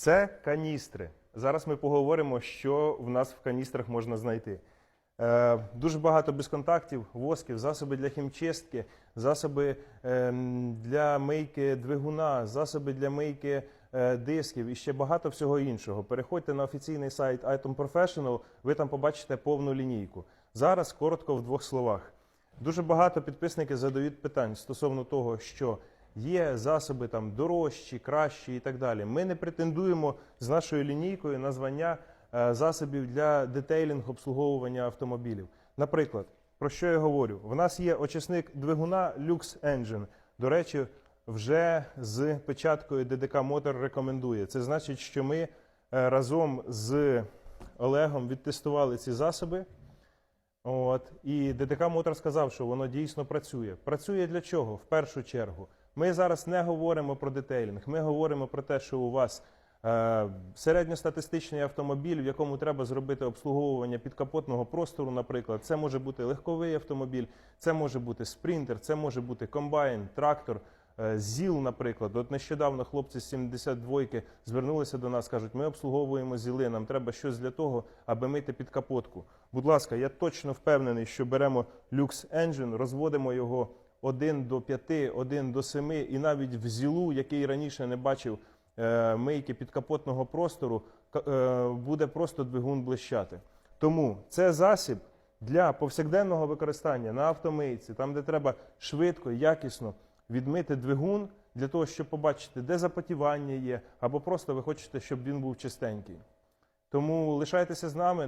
Це каністри. Зараз ми поговоримо, що в нас в каністрах можна знайти. Е, дуже багато безконтактів, восків, засоби для хімчистки, засоби ем, для мийки двигуна, засоби для мийки е, дисків і ще багато всього іншого. Переходьте на офіційний сайт Item Professional, ви там побачите повну лінійку. Зараз коротко в двох словах. Дуже багато підписників задають питань стосовно того, що є засоби там дорожчі, кращі і так далі. Ми не претендуємо з нашою лінійкою на звання е, засобів для детейлінг обслуговування автомобілів. Наприклад, про що я говорю? В нас є очисник двигуна Lux Engine. До речі, вже з печаткою ДДК Мотор рекомендує. Це значить, що ми е, разом з Олегом відтестували ці засоби. От і ДТК Мотор сказав, що воно дійсно працює. Працює для чого? В першу чергу. Ми зараз не говоримо про детейлінг. Ми говоримо про те, що у вас е, середньостатистичний автомобіль, в якому треба зробити обслуговування підкапотного простору, наприклад. Це може бути легковий автомобіль, це може бути спринтер, це може бути комбайн, трактор. е, ЗІЛ, наприклад, от нещодавно хлопці з 72-ки звернулися до нас, кажуть, ми обслуговуємо ЗІЛи, нам треба щось для того, аби мити під капотку. Будь ласка, я точно впевнений, що беремо Lux Engine, розводимо його 1 до 5, 1 до 7, і навіть в ЗІЛу, який раніше не бачив е, мийки підкапотного простору, е, буде просто двигун блищати. Тому це засіб для повсякденного використання на автомийці, там, де треба швидко, якісно відмити двигун для того, щоб побачити, де запотівання є, або просто ви хочете, щоб він був чистенький. Тому лишайтеся з нами,